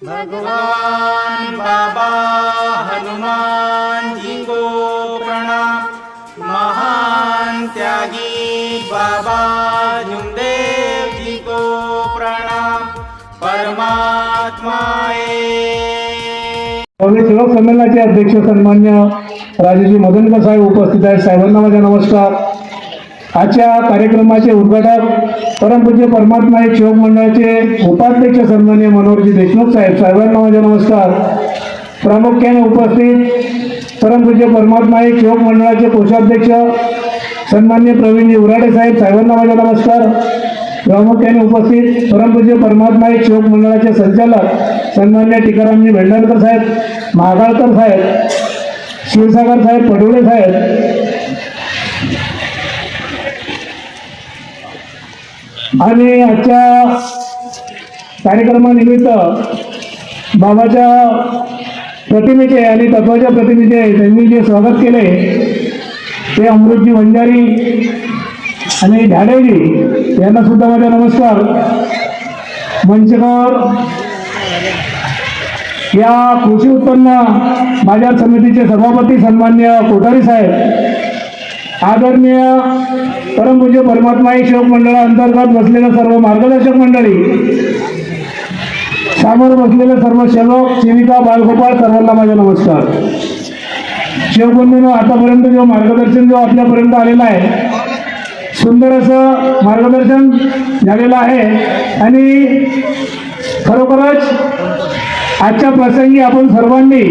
भगवान बाबा हनुमान जी को प्रणाम महान त्यागी बाबा झुमदेव जी को प्रणाम परमात्माए काँग्रेस सेवक संमेलनाचे अध्यक्ष सन्मान्य राजेजी मदनकर साहेब उपस्थित आहेत. साहेबांना माझ्या नमस्कार. आजच्या कार्यक्रमाचे उद्घाटक परमपूज्य परमात्मा एक सेवक मंडळाचे उपाध्यक्ष सन्मान्य मनोहरजी देशमुख साहेब. साहेबांना माझा नमस्कार. प्रामुख्याने उपस्थित परमपूज्य परमात्मा एक मंडळाचे कोषाध्यक्ष सन्मान्य प्रवीणजी उराडे साहेब. साहेबांना माझा नमस्कार. प्रामुख्याने उपस्थित परमपूज्य परमात्मा एक सेवक मंडळाचे संचालक सन्मान्य टिकारामजी भेंडारकर साहेब महागाळकर साहेब क्षीरसागर साहेब पडोळे साहेब आणि आजच्या कार्यक्रमानिमित्त बाबाच्या प्रतिमेचे आणि तत्वाच्या प्रतिमेचे त्यांनी जे स्वागत केले ते अमृतजी वंजारी आणि झाडेजी यांना सुद्धा माझा नमस्कार. मंचकर या कृषी उत्पन्न बाजार समितीचे सभापती सन्मान्य कोठारी साहेब आदरणीय परमपूज्य परमात्मा शिवक सेवक मंडळाअंतर्गत बसलेल्या सर्व मार्गदर्शक मंडळी समोर बसलेले सर्व सेवक सेविका बालगोपाळ सर्वांना माझा नमस्कार. शिवबंधूंनो आतापर्यंत जो मार्गदर्शन जो आपल्यापर्यंत आलेला आहे सुंदर असं मार्गदर्शन झालेलं आहे आणि खरोखरच आजच्या प्रसंगी आपण सर्वांनी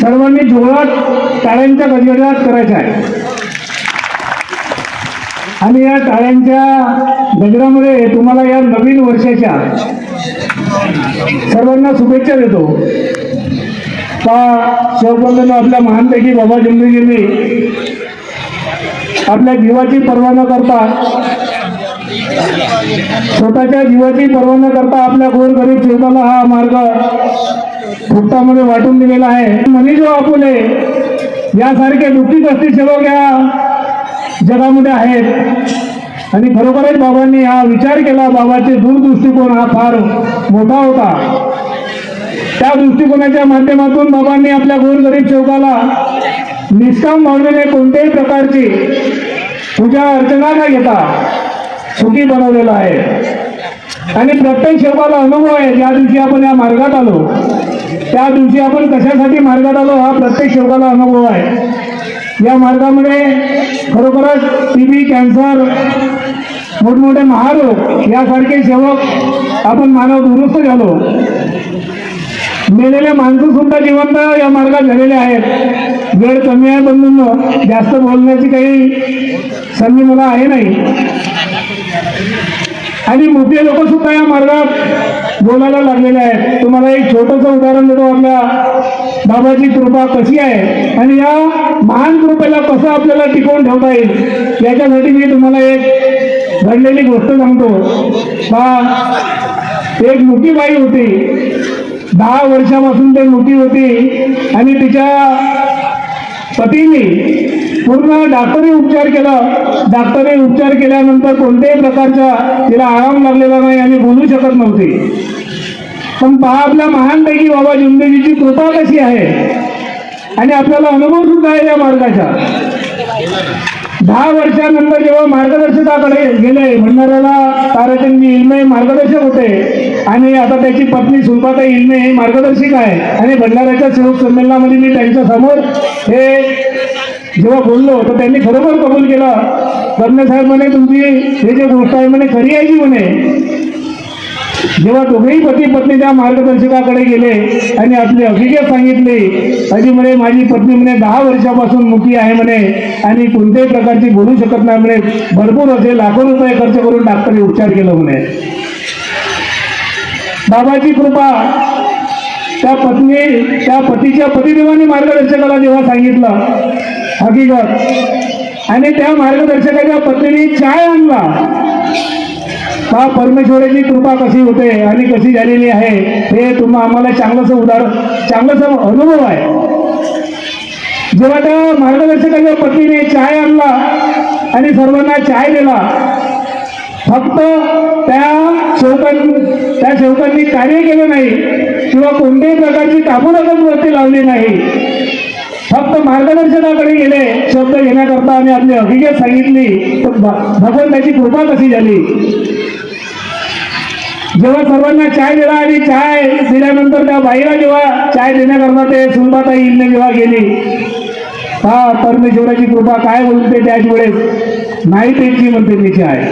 सर्वांनी जोरात टाळ्यांच्या गजगजात करायचा आहे. आणि या टाळ्यांच्या गजरामध्ये तुम्हाला या नवीन वर्षाच्या सर्वांना शुभेच्छा देतो. का शिवबंधनं आपल्या महानपैकी बाबा जिंदगींनी आपल्या जीवाची पर्वा न करता स्वतःच्या जीवाची पर्वा न करता आपल्या गोरगरीब जीवनाला हा मार्ग फुकटामध्ये वाटून दिलेला आहे. मनीष आपुले यासारखे दुःखी असतील सेवक या जगामध्ये आहेत. आणि खरोखरच बाबांनी हा विचार केला बाबाचे दूरदृष्टिकोन हा फार मोठा होता. त्या दृष्टिकोनाच्या माध्यमातून बाबांनी आपल्या गोरगरीब सेवकाला निष्काम भावनेने कोणत्याही प्रकारची पूजा अर्चना न घेता सुखी बनवलेला आहे. आणि प्रत्येक सेवकाला अनुभव आहे ज्या दिवशी आपण या मार्गात आलो त्या दिवशी आपण कशासाठी मार्गात आलो हा प्रत्येक सेवकाला अनुभव आहे. या मार्गामध्ये खरोखरच टी बी कॅन्सर मोठमोठे महारोग यासारखे सेवक आपण मानव दुरुस्त झालो. मेलेले माणसं सुद्धा जिवंत या मार्गात झालेले आहेत. वेळ कमी आहे बंधूंनो जास्त बोलण्याची काही संधी मला आहे नाही. आणि मोठे लोक सुद्धा या मार्गात बोलायला लागलेले आहेत. तुम्हाला एक छोटंसं उदाहरण देतो आपल्या बाबाची कृपा कशी आहे? आणि या महान कृपेला कसं आपल्याला टिकवून ठेवता येईल? याच्यासाठी मी तुम्हाला एक घडलेली गोष्ट सांगतो. बा एक मोठी बाई होती. दहा वर्षापासून ते मोठी होती. आणि तिच्या पतीने पूर्ण डॉक्टरी उपचार केला. डॉक्टरी उपचार केल्यानंतर कोणत्याही प्रकारचा तिला आराम लागलेला नाही आणि बोलू शकत नव्हती. पण पहा आपल्या महानपैकी बाबा जुंदेजीची कृपा कशी आहे? आणि आपल्याला अनुभव सुद्धा आहे या मार्गाचा. दहा वर्षानंतर जेव्हा मार्गदर्शकाकडे गेले भंडाऱ्याला ताराचंदजी इल्मे मार्गदर्शक होते. आणि आता त्याची पत्नी सुलपाता इल्मे हे मार्गदर्शक आहे. आणि भंडाऱ्याच्या सेवक संमेलनामध्ये मी त्यांच्यासमोर हे जेव्हा बोललो तर त्यांनी खरोखर कबूल केला. कर्णे साहेब म्हणे तुमची हे जे गोष्ट आहे म्हणे खरी आहे जी म्हणे? जेव्हा दोघेही पती पत्नी त्या मार्गदर्शकाकडे गेले आणि आपली हकीकत सांगितली अजी म्हणे माझी पत्नी म्हणे दहा वर्षापासून मुखी आहे म्हणे आणि कोणत्याही प्रकारची बोलू शकत नाही म्हणे. भरपूर असे लाखो रुपये खर्च करून डॉक्टरने उपचार केलं म्हणे. बाबाची कृपा त्या पत्नी त्या पतीच्या पतिदेवाने मार्गदर्शकाला जेव्हा सांगितलं हकीकत. आणि त्या मार्गदर्शकाच्या पत्नीने चाय आणला. का परमेश्वराची कृपा कशी होते आणि कशी झालेली आहे हे तुम्हा आम्हाला चांगलंसं उदाहरण चांगलंसं अनुभव आहे. जेव्हा त्या मार्गदर्शकाच्या पत्नीने चाय आणला आणि सर्वांना चाय दिला फक्त त्या सेवकां त्या सेवकांनी कार्य केलं नाही किंवा कोणत्याही प्रकारची कापूरकम वरती लावली नाही. फक्त मार्गदर्शनाकडे गेले शब्द घेण्याकरता आणि आपली हकीकत सांगितली तर भ- भगवंताची कृपा कशी झाली? जेव्हा सर्वांना चाय दिला आणि चाय दिल्यानंतर त्या बाईला जेव्हा चाय देण्याकरता ते सुनबाताई इल्ले जेव्हा गेली हा परमेश्वराची कृपा काय बोलते त्याच वेळेस नाही त्यांची म्हणते मी चाय.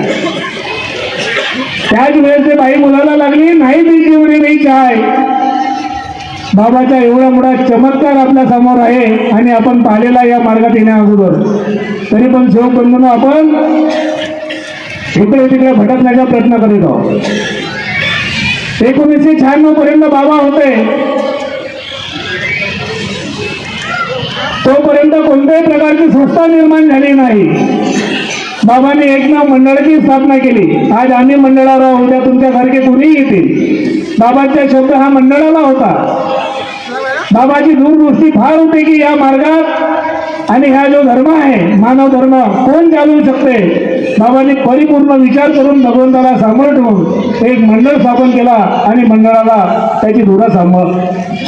त्याच वेळेस ते बाई बोलायला लागली नाही त्यांची म्हणे मी चाय. बाबाचा एवढा मोठा चमत्कार आपल्यासमोर आहे आणि आपण पाहिलेला या मार्गात येण्या अगोदर. तरी पण सेवक बंधून आपण इकडे तिकडे भटकण्याचा प्रयत्न करीत आहोत. एकोणीसशे शहाण्णव पर्यंत बाबा होते. तोपर्यंत कोणत्याही प्रकारची संस्था निर्माण झाली नाही. बाबांनी एकनाव मंडळाची स्थापना केली. आज आम्ही मंडळावर आहोत, उद्या तुमच्यासारखे कोणीही येतील. बाबांचा शब्द हा मंडळाला होता. बाबाची दूरदृष्टी फार होती की या मार्गात आणि हा जो धर्म आहे मानव धर्म कोण चालवू शकते? बाबांनी परिपूर्ण विचार करून भगवंताला सांभाळ ठेवून एक मंडळ स्थापन केला आणि मंडळाला त्याची धुरा सांभाळ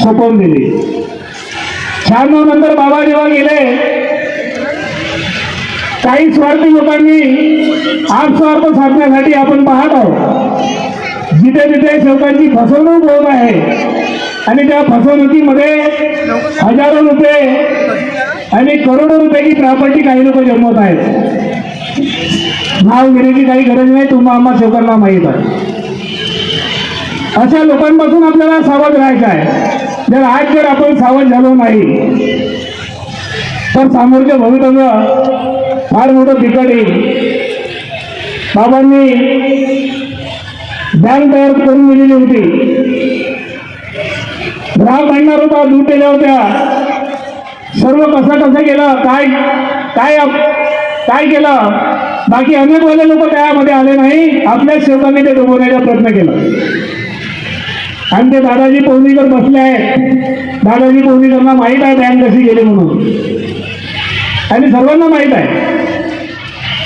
सोपवून दिली. शहाण्णव नंतर बाबा जेव्हा गेले काही स्वार्थी लोकांनी स्वार्थ साधण्यासाठी आपण पाहत आहोत. जिथे जिथे शेवटांची फसवणूक होत आहे. आणि त्या फसवणुकीमध्ये हजारो रुपये आणि करोडो रुपयाची प्रॉपर्टी काही लोक जमवत आहेत. नाव घेण्याची काही गरज नाही तुम्हाला आम्हा सेवकांना माहीत आहे. अशा लोकांपासून आपल्याला सावध राहायचं आहे. जर आज जर आपण सावध झालो नाही तर समोरच्या भवितव्य फार मोठं बिकट येईल बाबांनी बँक तयार करून दिलेली होती. ग्राहक आणणार होता दूध दिल्या होत्या. सर्व कसं कसं केलं. काय काय काय केलं? बाकी अनेक वाले लोक त्यामध्ये आले नाही. आपल्याच सेवकांनी ते डुबवण्याचा प्रयत्न केला. आणि ते दादाजी पवनीकर बसले आहेत. दादाजी पवनीकरांना माहीत आहे बँक कशी गेली म्हणून. आणि सर्वांना माहीत आहे.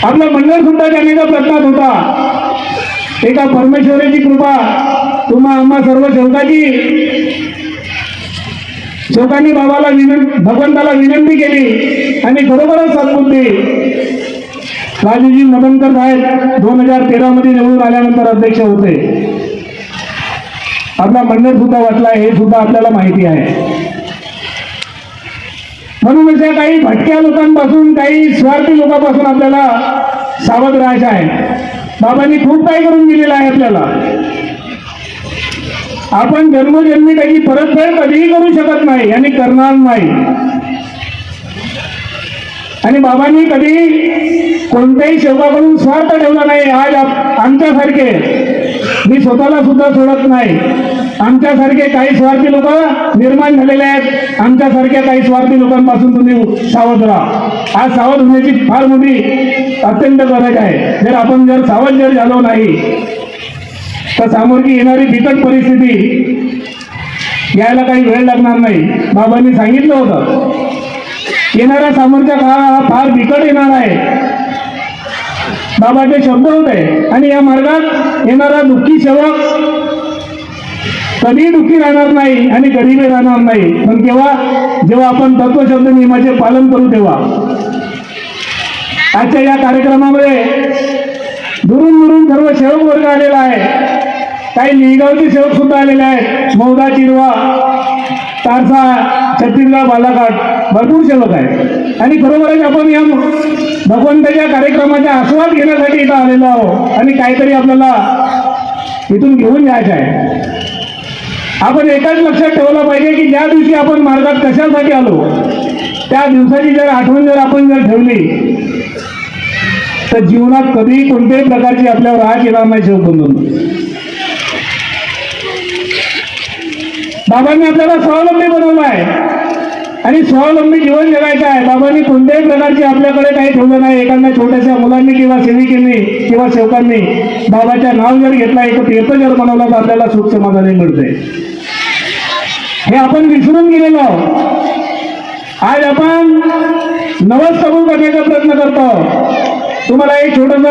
आपलं मंडळ सुद्धा करण्याचा प्रयत्नात होता. एका परमेश्वराची कृपा. तुम्हा आम्हा सर्व सेवकाची लोकांनी बाबाला विनं भगवंताला विनंती केली आणि खरोखरच सद्बुद्धी राजूजी मदनकर साहेब दोन हजार तेरामध्ये निवडून आल्यानंतर अध्यक्ष होते. आपला मंडळ सुद्धा वाटला हे सुद्धा आपल्याला माहिती आहे. म्हणून अशा काही भटक्या लोकांपासून काही स्वार्थी लोकांपासून आपल्याला सावध राहायचं आहे. बाबांनी खूप काही करून दिलेलं आहे आपल्याला. आपण जन्मजन्मी त्याची परतफेड कधीही करू शकत नाही आणि करणार नाही. आणि बाबांनी कधी कोणत्याही सेवकाकडून स्वार्थ ठेवला नाही. आज आमच्यासारखे मी स्वतःला सुद्धा सोडत नाही. आमच्यासारखे काही स्वार्थी लोक निर्माण झालेले आहेत. आमच्यासारख्या काही स्वार्थी लोकांपासून तुम्ही सावध राहा. आज सावध होण्याची फार मोठी अत्यंत गरज आहे. जर आपण जर सावध जर झालो नाही तर सामोरची येणारी बिकट परिस्थिती. यायला काही वेळ लागणार नाही. बाबांनी सांगितलं होतं. येणाऱ्या सामोरच्या काळ हा फार बिकट येणार आहे. बाबाचे शब्द होते. आणि या मार्गात येणारा दुःखी सेवक कधी दुःखी राहणार नाही आणि गरीबी राहणार नाही. पण केव्हा? जेव्हा आपण तत्वशब्द नियमाचे पालन करू तेव्हा. आजच्या या कार्यक्रमामध्ये दुरून दुरून सर्व सेवक वर्ग आलेला आहे. काही लिगावचे सेवक सुद्धा आलेले आहेत. मौदा चिरवा तारसा छत्तीसगड बालाघाट भरपूर सेवक आहेत. आणि खरोखरच आपण या भगवंताच्या कार्यक्रमाचा आस्वाद घेण्यासाठी इथं आलेलो आहोत. आणि काहीतरी आपल्याला इथून घेऊन जायचं आहे. आपण एकाच लक्षात ठेवलं पाहिजे की ज्या दिवशी आपण मार्गात कशासाठी आलो त्या दिवसाची जर आठवण जर आपण जर ठेवली तर जीवनात कधीही कोणत्याही प्रकारची आपल्यावर आज येणार नाही शिवबंधून बाबांनी आपल्याला स्वावलंबी बनवलं आहे. आणि स्वावलंबी जीवन जगायचं आहे. बाबांनी कोणत्याही प्रकारची आपल्याकडे काही ठेवलं नाही. एखाद्या छोट्याशा मुलांनी किंवा सेविकेने किंवा सेवकांनी बाबाच्या नाव जर घेतला एक तीर्थ जर बनवला तर आपल्याला सुख समाधानी मिळते. हे आपण विसरून गेलेलो आहोत. आज आपण नवस कबूल करण्याचा प्रयत्न करतो. तुम्हाला एक छोटस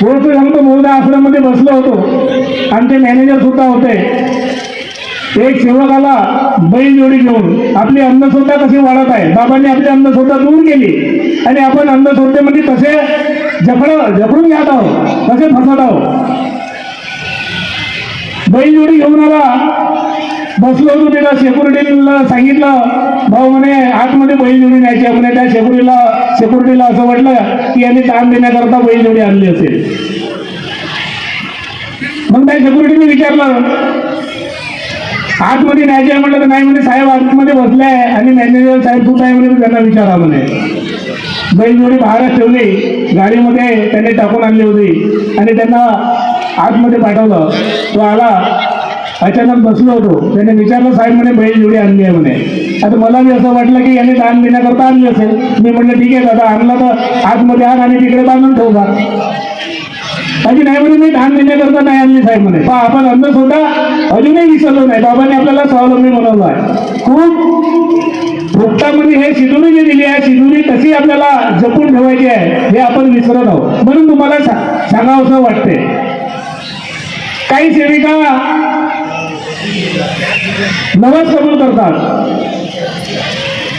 थोडंसं सांगतो बहुधा आश्रममध्ये बसलो होतो. आमचे मॅनेजर सुद्धा होते. एक सेवक आला बैल जोडी घेऊन आपली अंधश्रद्धा कशी वाढत आहे? बाबांनी आपली अंधश्रद्धा दूर केली. आणि आपण अंधश्रद्धेमध्ये कसे जपड जपडून घ्यात आहोत? कसे फसत आहोत? बैल जोडी घेऊन आला. बसलो होतो त्याला सेक्युरिटीला सांगितलं भाऊ म्हणे आतमध्ये बैल जोडी न्यायची आपण म्हणे त्या सेक्युरिटीला सेक्युरिटीला असं वाटलं की यांनी ताण देण्याकरता बैल जोडी आणली असेल. मग त्या सेक्युरिटीने विचारलं आतमध्ये न्यायचे आहे म्हटलं तर नाही म्हणे साहेब आतमध्ये बसले आहे आणि मॅनेजर साहेब तू आहे म्हणे तर त्यांना विचारा म्हणे. बैलजोडी बाहेरच ठेवली गाडीमध्ये त्यांनी टाकून आणली होती आणि त्यांना आतमध्ये पाठवलं. तो आला अचानक बसलो होतो. त्याने विचारलं साहेब म्हणे बैलजोडी आणली आहे म्हणे. आता मला बी असं वाटलं की याने दान देण्याकरता आणली असेल. मी म्हटलं ठीक आहे दादा आणला तर आतमध्ये आण आणि तिकडे बांधून ठेवला का नाही म्हणे मी धान देण्याकरता नाही आणली साहेब म्हणे पण आपण अंधश्रद्धा अजूनही विसरलो नाही. बाबांनी आपल्याला स्वावलंबी बनवलं आहे. खूप भुक्तामध्ये हे शिदुरी जी दिली आहे शिदुरी कशी आपल्याला जपून ठेवायची आहे हे आपण विसरत आहोत. म्हणून तुम्हाला सा- सांगावंसं वाटते काही सेविका नवस कबूल करतात.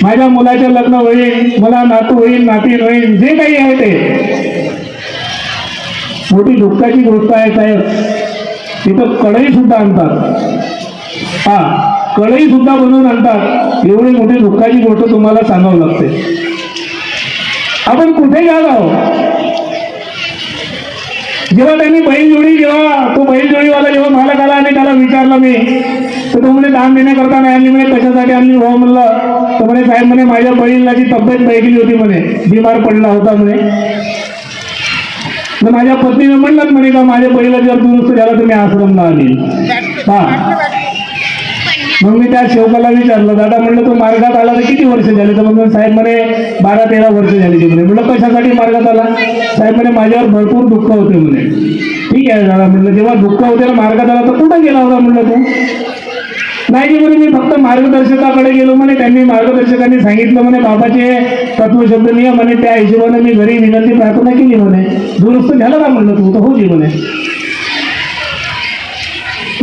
माझ्या मुलाचे लग्न होईल मला नातू होईल नातीन होईल जे काही आहे ते. मोठी दुःखाची गोष्ट आहे साहेब. तिथं कढई सुद्धा आणतात. हा कढई सुद्धा बनवून आणतात. एवढी मोठी दुःखाची गोष्ट तुम्हाला सांगावं लागते. आपण कुठे गेलो आहोत? जेव्हा त्यांनी बैलजोडी जेव्हा तो बैलजोडीवाला जेव्हा मालक आला आणि त्याला विचारलं मी तर तो म्हणे दान देण्याकरता नाही आणली म्हणे कशासाठी आणली हो? म्हणलं तर म्हणे साहेब म्हणे माझ्या बैलाची तब्येत बेगली होती म्हणे बिमार पडला होता म्हणे. तर माझ्या पत्नीने म्हणलं म्हणे का माझ्या पहिला जर दुरुस्त झाला तर मी आश्रम आली हा मग मी त्या शेवकाला विचारलं दादा म्हणलं तो मार्गात आला तर किती वर्ष झाले? तर मग साहेब म्हणे बारा तेरा वर्ष झाली ते म्हणे. म्हणलं कशासाठी मार्गात आला? साहेब म्हणे माझ्यावर भरपूर दुःख होते म्हणे. ठीक आहे दादा. म्हणलं जेव्हा दुःख होते ना मार्गात आला तर कुठं गेला होता? म्हणलं तू? नाही की म्हणे मी फक्त मार्गदर्शकाकडे गेलो म्हणे. त्यांनी मार्गदर्शकांनी सांगितलं म्हणे बाबाचे तत्वशब्द नियम म्हणे. त्या हिशोबाने मी घरी विनंती प्रार्थना केली म्हणे. दुरुस्त झालं का म्हणलं तू? तर हो जी म्हणे.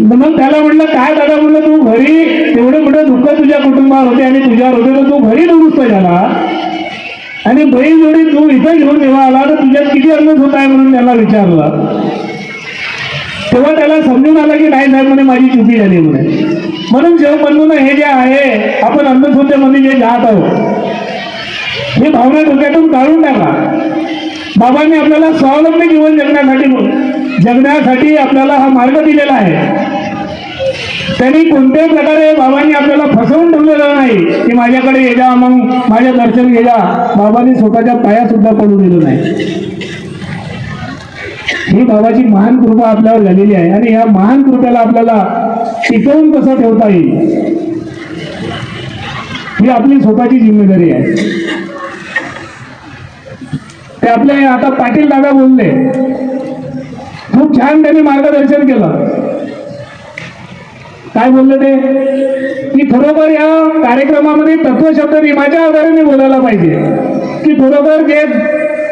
मग त्याला म्हणलं काय दादा म्हणलं तू? घरी तेवढे मोठे दुःख तुझ्या कुटुंबावर होते आणि तुझ्यावर होते तर तू घरी दुरुस्त झाला. आणि बहीण जोडी तू इथं घेऊन जेव्हा आला तर तुझ्यात किती अंगत होत आहे म्हणून त्याला विचारलं. तेव्हा त्याला समजून आलं की नाही साहेब म्हणे माझी चुकी झाली म्हणे. म्हणून जेव म्हणून हे जे आहे आपण अंधश्रद्धेमध्ये जे जात आहोत ही भावना डोक्यातून काढून टाका. बाबांनी आपल्याला स्वावलंबी जीवन जगण्यासाठी जगण्यासाठी आपल्याला हा मार्ग दिलेला आहे. त्यांनी कोणत्याही प्रकारे बाबांनी आपल्याला फसवून ठेवलेलं नाही की माझ्याकडे ये जा मग माझ्या दर्शन घे जा. बाबांनी स्वतःच्या पाया सुद्धा पडू दिलं नाही. ही बाबाची महान कृपा आपल्यावर झालेली आहे. आणि या महान कृपेला आपल्याला टिकवून कसं ठेवता येईल? ही आपली स्वतःची जिम्मेदारी आहे. ते आपले आता पाटील दादा बोलले. खूप छान त्यांनी मार्गदर्शन केलं. काय बोलले ते? की खरोखर या कार्यक्रमामध्ये तत्वशब्द नियमाच्या आधाराने बोलायला पाहिजे. की खरोखर जे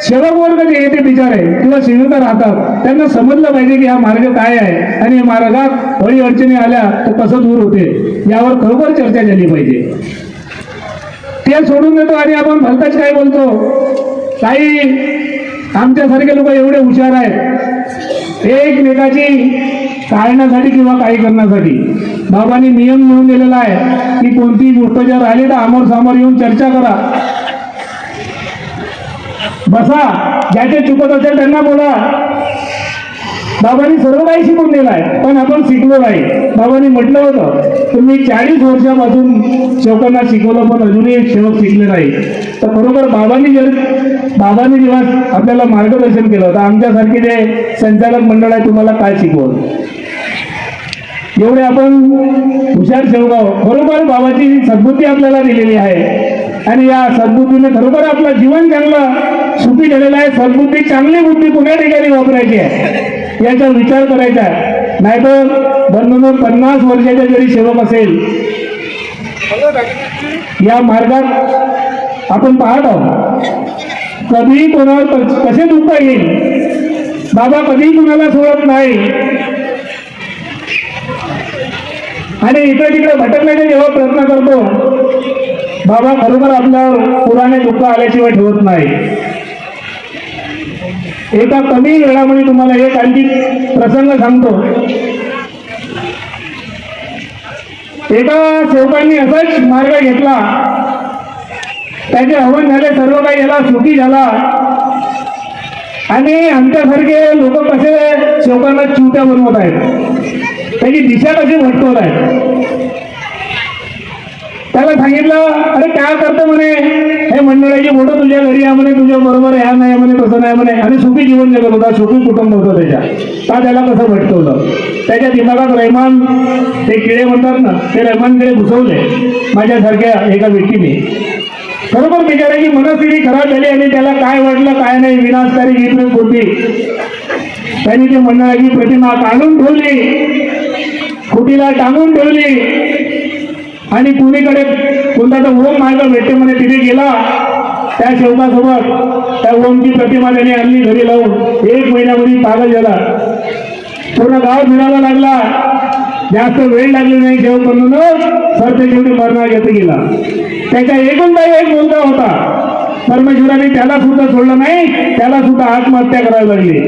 सेवक वर्ग जे येते बिचारे किंवा सेविका राहतात त्यांना समजलं पाहिजे की हा मार्ग काय आहे. आणि या मार्गात अडी अडचणी आल्या तर कसं दूर होते यावर खरोखर चर्चा झाली पाहिजे. ते सोडून देतो आणि आपण भलताच काय बोलतो. काही आमच्यासारखे लोक एवढे हुशार आहेत. एकमेकाची टाळण्यासाठी किंवा काही करण्यासाठी. बाबांनी नियम मिळून दिलेला आहे. की कोणतीही गोष्ट जर आली तर आमोर समोर येऊन चर्चा करा. बसा. ज्याचे चुकत असेल त्यांना बोला. बाबांनी सर्व काही शिकून दिलं आहे पण आपण शिकलो नाही. बाबांनी म्हटलं होतं तुम्ही चाळीस वर्षापासून सेवकांना शिकवलं पण अजूनही एक शिकले नाही. तर बरोबर बाबांनी जर बाबांनी जेव्हा आपल्याला मार्गदर्शन केलं तर आमच्यासारखे जे संचालक मंडळ आहे तुम्हाला काय शिकवलं? एवढे आपण हुशार शेवगाव बरोबर बाबाची सद्बुद्धी आपल्याला दिलेली आहे. आणि या सद्बुद्धीने खरोखर आपलं जीवन चांगलं सुखी झालेलं आहे. सद्बुद्धी चांगली बुद्धी कुठल्या ठिकाणी वापरायची आहे? याचा विचार करायचा आहे. नाहीतर बंधून पन्नास वर्षाचा जरी सेवक असेल या मार्गात आपण पाहत आहोत. कधी कोणावर कसे दुखता येईल? बाबा कधीही कुणाला सोडत नाही. आणि इकडे तिकडे भटकण्याचा जेव्हा प्रयत्न करतो बाबा खरोखर आपल्यावर पुराने दुःख आल्याशिवाय ठेवत नाही. एका कमी वेळामध्ये तुम्हाला एक आणखी प्रसंग सांगतो. एका सेवकांनी असाच मार्ग घेतला. त्याचे हवन झाले सर्व काही याला सुखी झाला. आणि आमच्यासारखे लोक कसे सेवकांना चिवट्या बनवत आहेत? त्याची दिशा कशी भटकवत आहेत? त्याला सांगितलं अरे काय करतो म्हणे? हे मंडळाची मोठं तुझ्या घरी आहे म्हणे तुझ्या बरोबर ह्या नाही म्हणे तसं नाही म्हणे. आणि सुखी जीवन जगत होता सुखी कुटुंब होतं त्याच्या. का त्याला कसं भटकवलं? त्याच्या दिमागात रहमान ते किडे म्हणतात ना ते रहमानकडे घुसवले माझ्यासारख्या एका व्यक्तीने. बरोबर बिचाराची मनस्थिती खराब झाली आणि त्याला काय वाटलं काय नाही विनाशकारी विपरीत होती त्यांनी ती मंडळाची प्रतिमा काढून ठेवली. खुटीला टांगून ठेवली. आणि कुणीकडे कोणता तर ओम मार्ग भेटते म्हणे तिथे गेला त्या शेवटासोबत त्या ओमची प्रतिमा त्याने आणली घरी लावून. एक महिन्यामध्ये पागल झाला. पूर्ण गाव फिरायला लागला. जास्त वेळ लागली नाही जेव्हा म्हणून सरते मरणा घेत गेला त्याच्या एकूण काही एक मुलगा होता. परमेश्वराने त्याला सुद्धा सोडलं नाही त्याला सुद्धा आत्महत्या करायला लागली.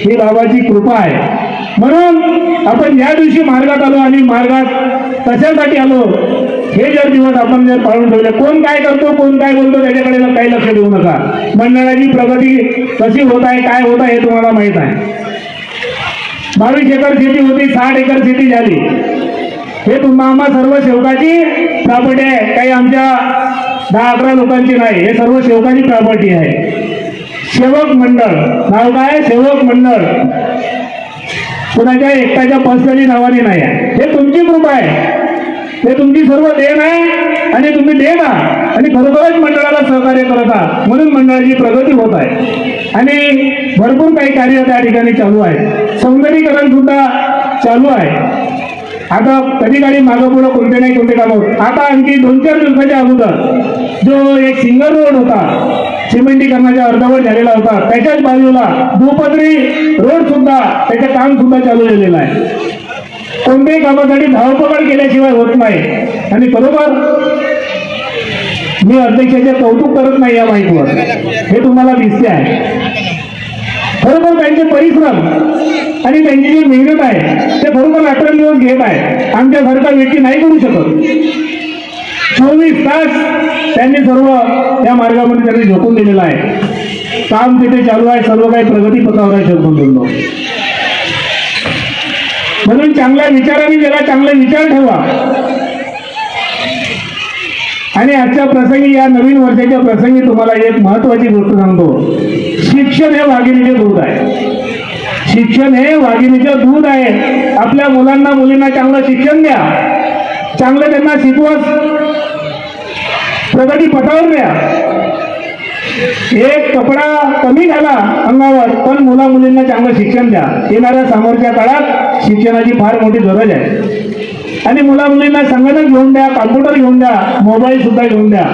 ही बाबाची कृपा आहे. म्हणून आपण या दिवशी मार्गात आलो आणि मार्गात कशासाठी आलो हे जर दिवस आपण जर पाळून ठेवले कोण काय करतो कोण काय बोलतो त्याच्याकडे काही लक्ष देऊ नका. मंडळाची प्रगती कशी होत आहे काय होत आहे हे तुम्हाला माहीत आहे. बावीस एकर शेती होती साठ एकर शेती झाली. हे तुम्हा आम्हा सर्व सेवकाची प्रॉपर्टी आहे. काही आमच्या दहा अकरा लोकांची नाही हे सर्व सेवकाची प्रॉपर्टी आहे. सेवक मंडळ नाव काय? सेवक मंडळ. कुणाच्या एकट्याच्या पर्सनली नावाने नाही. आहे हे तुमची कृपा आहे. हे तुमची सर्व देण आहे आणि तुम्ही देता आणि खरोखरच मंडळाला सहकार्य करत आहात. म्हणून मंडळाची प्रगती होत आहे. आणि भरपूर काही कार्य त्या ठिकाणी चालू आहे. सौंदर्यीकरण सुद्धा चालू आहे. आता कधी काही मागं पुढं कोणते नाही कोणते काम होत. आता आणखी दोन चार दिवसाच्या अगोदर जो एक सिंगल रोड होता सिमेंटीकरणाच्या अर्धवट झालेला होता. त्याच्याच बाजूला दुपदरी रोड सुद्धा त्याचं काम सुद्धा चालू झालेलं आहे. कोणत्याही कामासाठी धावपकड केल्याशिवाय होत नाही. आणि बरोबर मी अध्यक्षाचे कौतुक करत नाही या माहितीवर हे तुम्हाला दिसते आहे. बरोबर त्यांचे परिश्रम आणि त्यांची जी मेहनत आहे ते बरोबर अठरा दिवस घेत आहे. आमच्यासारखा व्यक्ती नाही करू शकत. चोवीस तास त्यांनी सर्व या मार्गामध्ये त्यांनी झोकून दिलेलं आहे. काम तिथे चालू आहे सर्व काही प्रगती पथावर आहे शब्द म्हणून चांगल्या विचाराने ज्याला चांगले विचार ठेवा. आणि आजच्या प्रसंगी या नवीन वर्षाच्या प्रसंगी तुम्हाला एक महत्वाची गोष्ट सांगतो. शिक्षण हे वाघिणीचे दूध आहे. शिक्षण हे वाघिणीचं दूध आहे. आपल्या मुलांना मुलींना चांगलं शिक्षण द्या. चांगलं त्यांना शिकवत प्रगती पटावर मिळा एक कपडा कमी झाला अंगावर पण मुला मुलींना चांगलं शिक्षण द्या. येणाऱ्या समोरच्या काळात शिक्षणाची फार मोठी गरज आहे. आणि मुला मुलींना संगणक घेऊन द्या कॉम्प्युटर घेऊन द्या मोबाईल सुद्धा घेऊन द्या.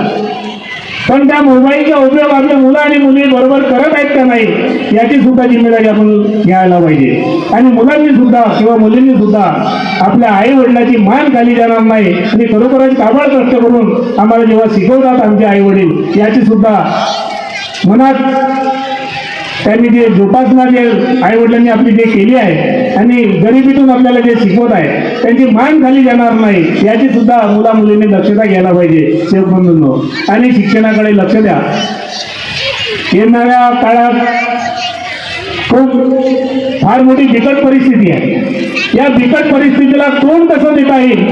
पण त्या मोबाईलचा उपयोग आपल्या मुलं आणि मुली बरोबर करत आहेत का नाही याची सुद्धा जिम्मेदारी आपण घ्यायला पाहिजे. आणि मुलांनी सुद्धा किंवा मुलींनी सुद्धा आपल्या आई वडिलाची मान खाली जाणार नाही. आणि खरोखरच काबाड कष्ट करून आम्हाला जेव्हा शिकवतात आमचे आई वडील याची सुद्धा मनात त्यांनी जे जोपासना जे आई वडिलांनी आपली जे केली आहे आणि गरिबीतून आपल्याला जे शिकवत आहे त्यांची मान खाली जाणार नाही याची सुद्धा मुला मुलींनी दक्षता घ्यायला पाहिजे शेवबंधूंनो आणि शिक्षणाकडे लक्ष द्या. येणाऱ्या काळात खूप फार मोठी बिकट परिस्थिती आहे. या बिकट परिस्थितीला तोंड कसं देता येईल?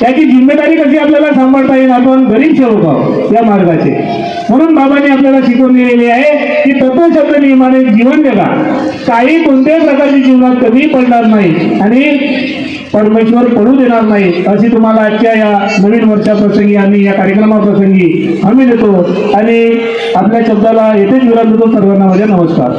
त्याची जिम्मेदारी कशी आपल्याला सांभाळता येईल? आपण गरीब सेवक आहोत या मार्गाचे. म्हणून बाबांनी आपल्याला शिकवून दिलेली आहे तत्वशब्द नियमाने जीवन दिला काही कोणत्याही प्रकारची जीवनात कधीही पडणार नाही आणि परमेश्वर पडू देणार नाही अशी तुम्हाला आजच्या या नवीन वर्षाप्रसंगी आणि या कार्यक्रमाप्रसंगी हमी देतो. आणि आपल्या शब्दाला येथेच विराम देतो. सर्वांना माझ्या नमस्कार.